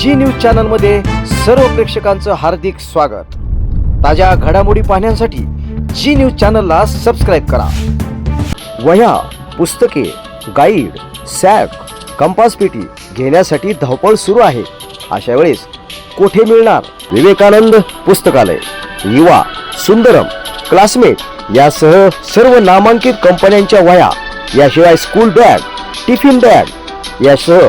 जी news चॅनलमध्ये सर्व प्रेक्षकांचं हार्दिक स्वागत. ताज्या घडामोडी पाहण्यासाठी जी न्यूज चॅनलला सबस्क्राईब करा. वह्या पुस्तके गाईड सॅक कंपास पेटी घेण्यासाठी धावपळ सुरू आहे. अशा वेळेस कोठे मिळणार विवेकानंद पुस्तकालय? युवा सुंदरम क्लासमेट यासह सर्व नामांकित कंपन्यांच्या वह्या याशिवाय स्कूल बॅग टिफिन बॅग यासह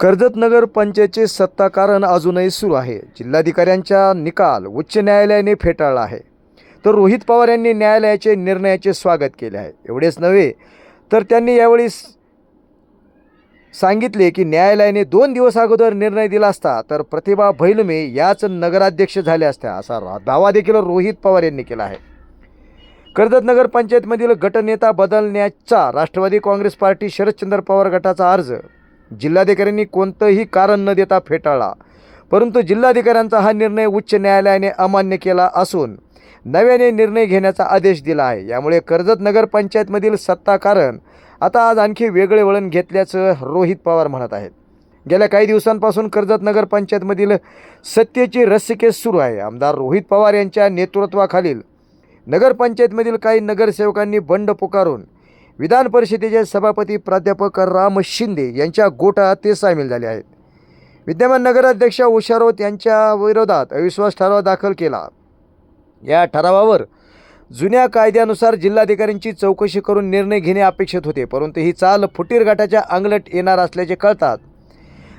कर्जत नगर पंचायतचे सत्ताकारण अजूनही सुरू आहे. जिल्हाधिकाऱ्यांचा निकाल उच्च न्यायालयाने फेटाळला आहे. तर रोहित पवार यांनी न्यायालयाचे निर्णयाचे स्वागत केले आहे. एवढेच नव्हे तर त्यांनी यावेळी सांगितले की न्यायालयाने दोन दिवस अगोदर निर्णय दिला असता तर प्रतिभा भैलमे याच नगराध्यक्ष झाल्या असत्या असा दावा देखील रोहित पवार यांनी केला आहे. कर्जत नगर पंचायतमधील गटनेता बदलण्याचा राष्ट्रवादी काँग्रेस पार्टी शरदचंद्र पवार गटाचा अर्ज जिल्हाधिकाऱ्यांनी कोणतंही कारण न देता फेटाळला. परंतु जिल्हाधिकाऱ्यांचा हा निर्णय उच्च न्यायालयाने अमान्य केला असून नव्याने निर्णय घेण्याचा आदेश दिला आहे. यामुळे कर्जत नगरपंचायतमधील सत्ताकारण सत्ता कारण आता आज आणखी वेगळे वळण घेतल्याचं रोहित पवार म्हणत आहेत. गेल्या काही दिवसांपासून कर्जत नगरपंचायतमधील सत्तेची रस्सीकेस सुरू आहे. आमदार रोहित पवार यांच्या नेतृत्वाखालील नगरपंचायतमधील काही नगरसेवकांनी बंड पुकारून विधान परिषदेचे सभापती प्राध्यापक राम शिंदे यांच्या गोटात ते सामील झाले आहेत. विद्यमान नगराध्यक्षा उषा राऊत यांच्या विरोधात अविश्वास ठराव दाखल केला. या ठरावावर जुन्या कायद्यानुसार जिल्हाधिकाऱ्यांची चौकशी करून निर्णय घेणे अपेक्षित होते परंतु ही चाल फुटीर गटाच्या अंगलट येणार असल्याचे कळतात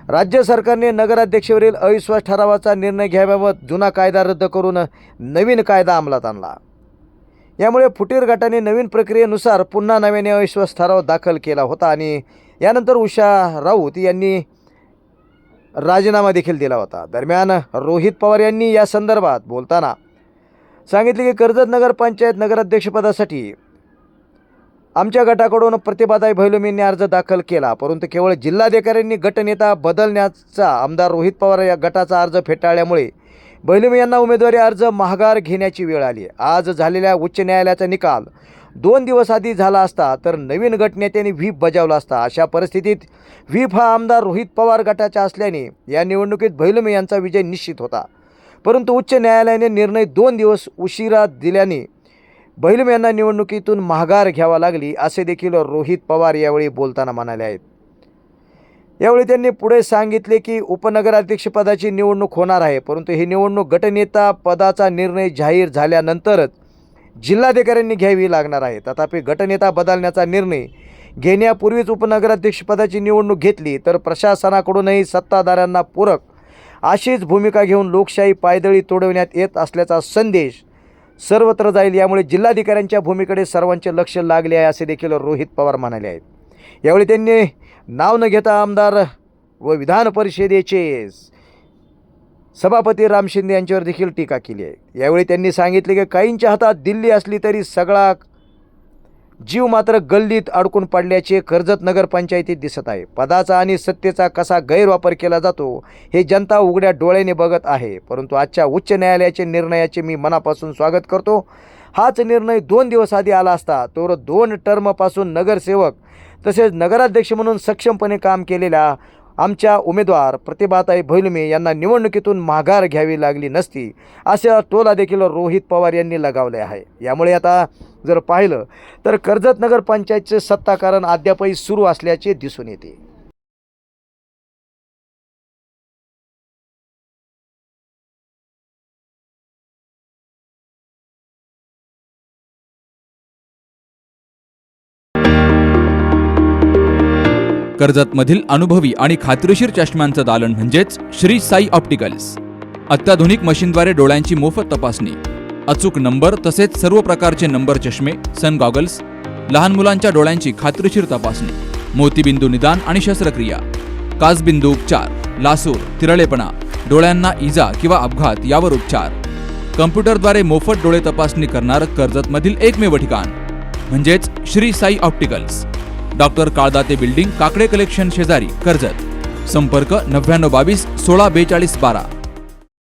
राज्य सरकारने नगराध्यक्षवरील अविश्वास ठरावाचा निर्णय घ्याबाबत जुना कायदा रद्द करून नवीन कायदा अंमलात आणला. यामुळे फुटीर गटाने नवीन प्रक्रियेनुसार पुन्हा नव्याने अविश्वास ठराव दाखल केला होता आणि यानंतर उषा राऊत यांनी राजीनामा देखील दिला होता. दरम्यान रोहित पवार यांनी या संदर्भात बोलताना सांगितले की कर्जत नगर पंचायत नगराध्यक्षपदासाठी आमच्या गटाकडून प्रतिभाताई भैलुम अर्ज दाखल केला परंतु केवळ जिल्हाधिकाऱ्यांनी गटनेता बदलण्याचा आमदार रोहित पवार या गटाचा अर्ज फेटाळल्यामुळे बैलुमी यांना उमेदवारी अर्ज महागार घेण्याची वेळ आली. आज झालेल्या उच्च न्यायालयाचा निकाल दोन दिवस आधी झाला असता तर नवीन गटनेत्याने व्हीप बजावला असता. अशा परिस्थितीत व्हीप हा आमदार रोहित पवार गटाचा असल्याने या निवडणुकीत भैलुमे यांचा विजय निश्चित होता. परंतु उच्च न्यायालयाने निर्णय दोन दिवस उशिरा दिल्याने बैलम यांना निवडणुकीतून माघार घ्यावा लागली असे देखील रोहित पवार यावेळी बोलताना म्हणाले आहेत. यावेळी त्यांनी पुढे सांगितले की उपनगराध्यक्षपदाची निवडणूक होणार आहे परंतु ही निवडणूक गटनेता पदाचा निर्णय जाहीर झाल्यानंतरच जिल्हाधिकाऱ्यांनी घ्यावी लागणार आहे. तथापि गटनेता बदलण्याचा निर्णय घेण्यापूर्वीच उपनगराध्यक्षपदाची निवडणूक घेतली तर प्रशासनाकडूनही सत्ताधाऱ्यांना पूरक अशीच भूमिका घेऊन लोकशाही पायदळी तोडवण्यात येत असल्याचा संदेश सर्वत्र जाईल. यामुळे जिल्हाधिकाऱ्यांच्या भूमीकडे सर्वांचे लक्ष लागले आहे असे देखील रोहित पवार म्हणाले आहेत. यावेळी त्यांनी नाव न घेता आमदार व विधान परिषदेचे सभापती राम शिंदे यांच्यावर देखील टीका केली आहे. यावेळी त्यांनी सांगितले की काहींच्या हातात दिल्ली असली तरी सगळा जीव मात्र गल्लीत अडकून पडल्याचे कर्जत नगरपंचायतीत दिसत आहे. पदाचा आणि सत्तेचा कसा गैरवापर केला जातो हे जनता उघड्या डोळ्याने बघत आहे. परंतु आजच्या उच्च न्यायालयाचे निर्णयाचे मी मनापासून स्वागत करतो. हाच निर्णय दोन दिवस आधी आला असता तर दोन टर्मपासून नगरसेवक तसेच नगराध्यक्ष म्हणून सक्षमपणे काम केलेल्या आमच्या उमेदवार प्रतिभाताई भैलुमे यांना निवडणुकीतून माघार घ्यावी लागली नसती असा टोला देखील रोहित पवार यांनी लगावले आहे. यामुळे आता जर पाहिलं तर कर्जत नगरपंचायतचे सत्ताकारण अद्यापही सुरू असल्याचे दिसून येते. कर्जतमधील अनुभवी आणि खात्रीशीर चष्म्यांचं दालन म्हणजेच श्री साई ऑप्टिकल्स अत्याधुनिक मशीनद्वारे डोळ्यांची मोफत तपासणी. अचूक नंबर तसेच सर्व प्रकारचे नंबर चष्मे सन गॉगल्स लहान मुलांच्या डोळ्यांची खात्रीशीर तपासणी मोतीबिंदू निदान आणि शस्त्रक्रिया काचबिंदू उपचार लासूर तिरळेपणा डोळ्यांना इजा किंवा अपघात यावर उपचार. कम्प्युटरद्वारे मोफत डोळे तपासणी करणार कर्जतमधील एकमेव ठिकाण म्हणजेच Shri Sai opticals. Doctor Kaldate building Kakade collection शेजारी कर्जत. संपर्क नव्याण्णव बावीस सोळा बेचाळीस बारा.